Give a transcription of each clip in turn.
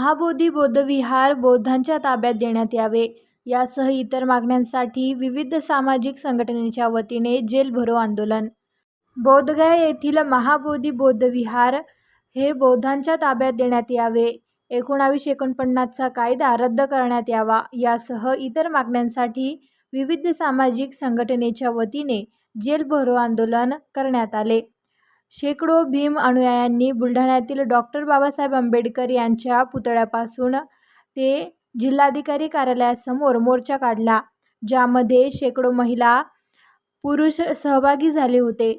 महाबोधी बौद्धविहार बौद्धांच्या ताब्यात देण्यात यावे. यासह इतर मागण्यांसाठी विविध सामाजिक संघटनेच्या वतीने जेल भरो आंदोलन. बौद्धगया येथील महाबोधी बौद्धविहार हे बौद्धांच्या ताब्यात देण्यात यावे. एकोणावीसशे एकोणपन्नासचा कायदा रद्द करण्यात यावा. यासह इतर मागण्यांसाठी विविध सामाजिक संघटनेच्या वतीने जेल भरो आंदोलन करण्यात आले. शेकडो भीम अनुयायांनी बुलढाण्यातील डॉक्टर बाबासाहेब आंबेडकर यांच्या पुतळ्यापासून ते जिल्हाधिकारी कार्यालयासमोर मोर्चा काढला ज्यामध्ये शेकडो महिला पुरुष सहभागी झाले होते.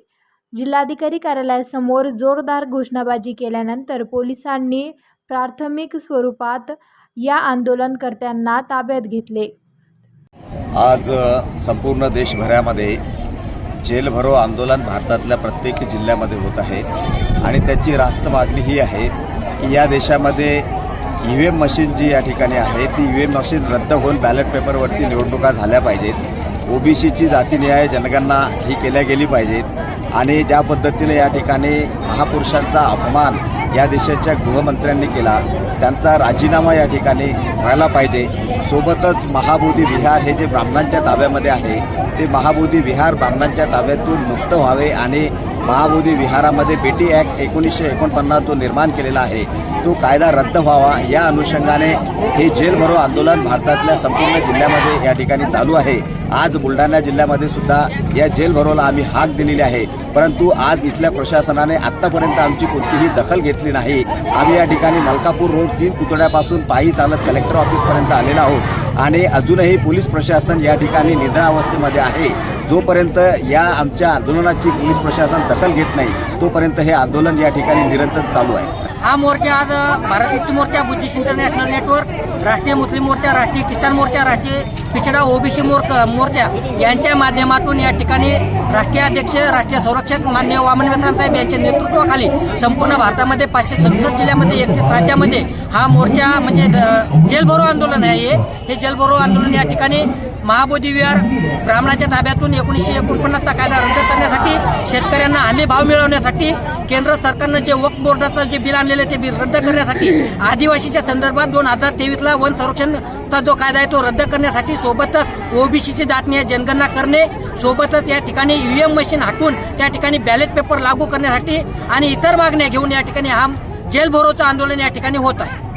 जिल्हाधिकारी कार्यालयासमोर जोरदार घोषणाबाजी केल्यानंतर पोलिसांनी प्राथमिक स्वरूपात या आंदोलनकर्त्यांना ताब्यात घेतले. आज संपूर्ण देशभरामध्ये जेल भरो आंदोलन भारतातल्या प्रत्येक जिल्ह्यामध्ये होत आहे. आणि त्याची रास्त मागणी ही आहे की या देशामध्ये ई व्ही एम मशीन जी या ठिकाणी आहे ती ई व्ही एम मशीन रद्द होऊन बॅलेट पेपरवरती निवडणुका झाल्या पाहिजेत. ओबीसीची जातीनिहाय जनगणना ही केल्या गेली पाहिजेत. आणि ज्या पद्धतीने या ठिकाणी महापुरुषांचा अपमान या देशाच्या गृहमंत्र्यांनी केला त्यांचा राजीनामा या ठिकाणी व्हायला पाहिजे. सोबतच महाबोधी विहार हे जे ब्राह्मणांच्या ताब्यामध्ये आहे ते महाबोधी विहार ब्राह्मणांच्या ताब्यातून मुक्त व्हावे आणि महाबोधी विहारामध्ये बेटी ॲक्ट एकोणीसशे एकोणपन्नास जो निर्माण केलेला आहे. तो कायदा रद्द व्हावा या अनुषंगाने हे जेल भरो आंदोलन भारतातल्या संपूर्ण जिल्ह्यामध्ये या ठिकाणी चालू आहे. आज बुलढाणा जिल्ह्यामध्ये सुद्धा या जेल भरोला आम्ही हाक दिलेली आहे. परंतु आज इथल्या प्रशासनाने आत्तापर्यंत आमची कोणतीही दखल घेतली नाही. आम्ही या ठिकाणी मलकापूर रोड तीन पुतळ्यापासून पायी चालत कलेक्टर ऑफिसपर्यंत आलेलो आहोत. आणि अजूनही पोलीस प्रशासन या ठिकाणी निद्रावस्थेमध्ये आहे. जोपर्यंत या आमच्या आंदोलनाची पोलीस प्रशासन दखल घेत नाही तोपर्यंत हे आंदोलन या ठिकाणी निरंतर चालू आहे हा मोर्चा आज Bharat Mukti Morcha Buddhist international network राष्ट्रीय मुस्लिम मोर्चा राष्ट्रीय किसान मोर्चा राष्ट्रीय पिछडा ओबीसी मोर्चा यांच्या माध्यमातून या ठिकाणी राष्ट्रीय अध्यक्ष राष्ट्रीय संरक्षक मान्य वामन वेतराम साहेब यांच्या नेतृत्वाखाली संपूर्ण भारतामध्ये पाचशे सदुसष्ट जिल्ह्यामध्ये एकतीस राज्यामध्ये हा मोर्चा म्हणजे जेलभरो आंदोलन आहे हे. हे जेलभरो आंदोलन या ठिकाणी महाबोधी विहार ब्राह्मणाच्या ताब्यातून एकोणीसशे एकोणपन्नासचा कायदा रद्द करण्यासाठी शेतकऱ्यांना हमी भाव मिळवण्यासाठी केंद्र सरकारनं जे वक्फ बोर्डाचं जे बिल आणलेलं आहे ते बिल रद्द करण्यासाठी आदिवासीच्या संदर्भात दोन हजार तेवीसला वन संरक्षणचा जो कायदा आहे तो रद्द करण्यासाठी सोबतच ओबीसीची जातनीय जनगणना करणे सोबतच या ठिकाणी ईव्हीएम मशीन हटवून त्या ठिकाणी बॅलेट पेपर लागू करण्यासाठी आणि इतर मागण्या घेऊन या ठिकाणी हा जेल भरोचं आंदोलन या ठिकाणी होत आहे.